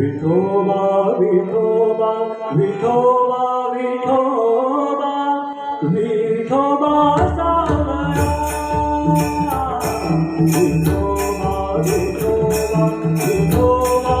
Vithoba Vithoba Vithoba Vithoba Vithoba Sara. Vithoba Vithoba Vithoba